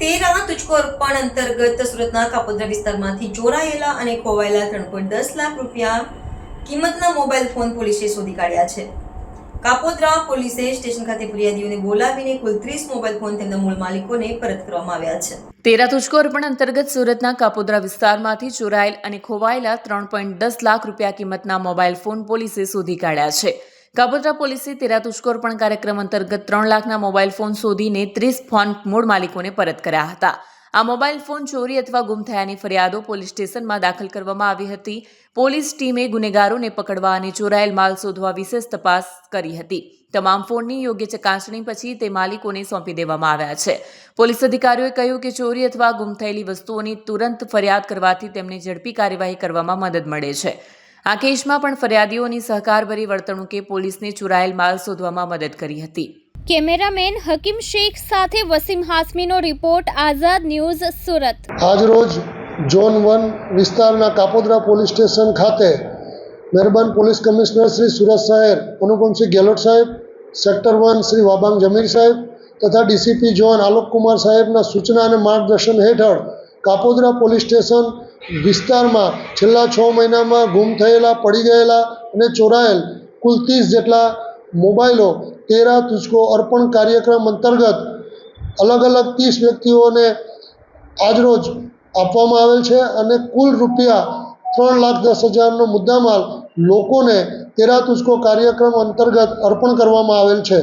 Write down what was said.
તેરા તુચકો અર્પણ અંતર્ગત સુરતના કાપોદ્રા વિસ્તારમાંથી ચોરાયેલા અને ખોવાયેલા ત્રણ પોઈન્ટ દસ લાખ રૂપિયા કિંમતના મોબાઈલ ફોન પોલીસે શોધી કાઢ્યા છે. કાપોદ્રા પોલીસે સ્ટેશન ખાતે ફરિયાદીઓને બોલાવીને કુલ ત્રીસ મોબાઈલ ફોન તેમના મૂળ માલિકોને પરત કરવામાં આવ્યા છે. તેરા તુચકો અર્પણ અંતર્ગત સુરતના કાપોદ્રા વિસ્તારમાંથી ચોરાયેલ અને ખોવાયેલા ત્રણ પોઈન્ટ દસ લાખ રૂપિયા કિંમતના મોબાઈલ ફોન પોલીસે શોધી કાઢ્યા છે. કાપોદ્રા પોલીસે તેરા અર્પણ કાર્યક્રમ અંતર્ગત ત્રણ લાખના મોબાઈલ ફોન શોધીને ત્રીસ ફોન મૂળ માલિકોને પરત કર્યા હતા. આ મોબાઈલ ફોન ચોરી અથવા ગુમ થયાની ફરિયાદો પોલીસ સ્ટેશનમાં દાખલ કરવામાં આવી હતી. પોલીસ ટીમે ગુનેગારોને પકડવા અને ચોરાયેલ માલ શોધવા વિશેષ તપાસ કરી હતી. તમામ ફોનની યોગ્ય ચકાસણી પછી તે માલિકોને સોંપી દેવામાં આવ્યા છે. પોલીસ અધિકારીઓએ કહ્યું કે ચોરી અથવા ગુમ થયેલી વસ્તુઓની તુરંત ફરિયાદ કરવાથી તેમને ઝડપી કાર્યવાહી કરવામાં મદદ મળે છે. આ કેસમાં પણ ફરિયાદીઓની સહકારભરી વર્તણૂકે પોલીસને ચોરાયેલ માલ શોધવામાં મદદ કરી હતી. કેમેરામેન હકીમ શેખ સાથે વસીમ હાસમીનો રિપોર્ટ આઝાદ ન્યૂઝ સુરત. આજરોજ ઝોન વન વિસ્તારના કાપોદ્રા પોલીસ સ્ટેશન ખાતે મહેરબાન પોલીસ કમિશનર શ્રી સુરત શહેર અનુપમસિંહ ગેહલોત સાહેબ સેક્ટર વન શ્રી વાબાંગ જમીર સાહેબ તથા ડીસીપી જોન આલોકકુમાર સાહેબના સૂચના અને માર્ગદર્શન હેઠળ કાપોદ્રા પોલીસ સ્ટેશન વિસ્તારમાં છેલ્લા છ મહિનામાં ગુમ થયેલા, પડી ગયેલા અને ચોરાયેલ કુલ ત્રીસ જેટલા મોબાઈલો તેરા તુચકો અર્પણ કાર્યક્રમ અંતર્ગત અલગ અલગ ત્રીસ વ્યક્તિઓને આજરોજ આપવામાં આવેલ છે અને કુલ રૂપિયા ત્રણ લાખ દસ હજારનો મુદ્દામાલ લોકોને તેરા તુચકો કાર્યક્રમ અંતર્ગત અર્પણ કરવામાં આવેલ છે.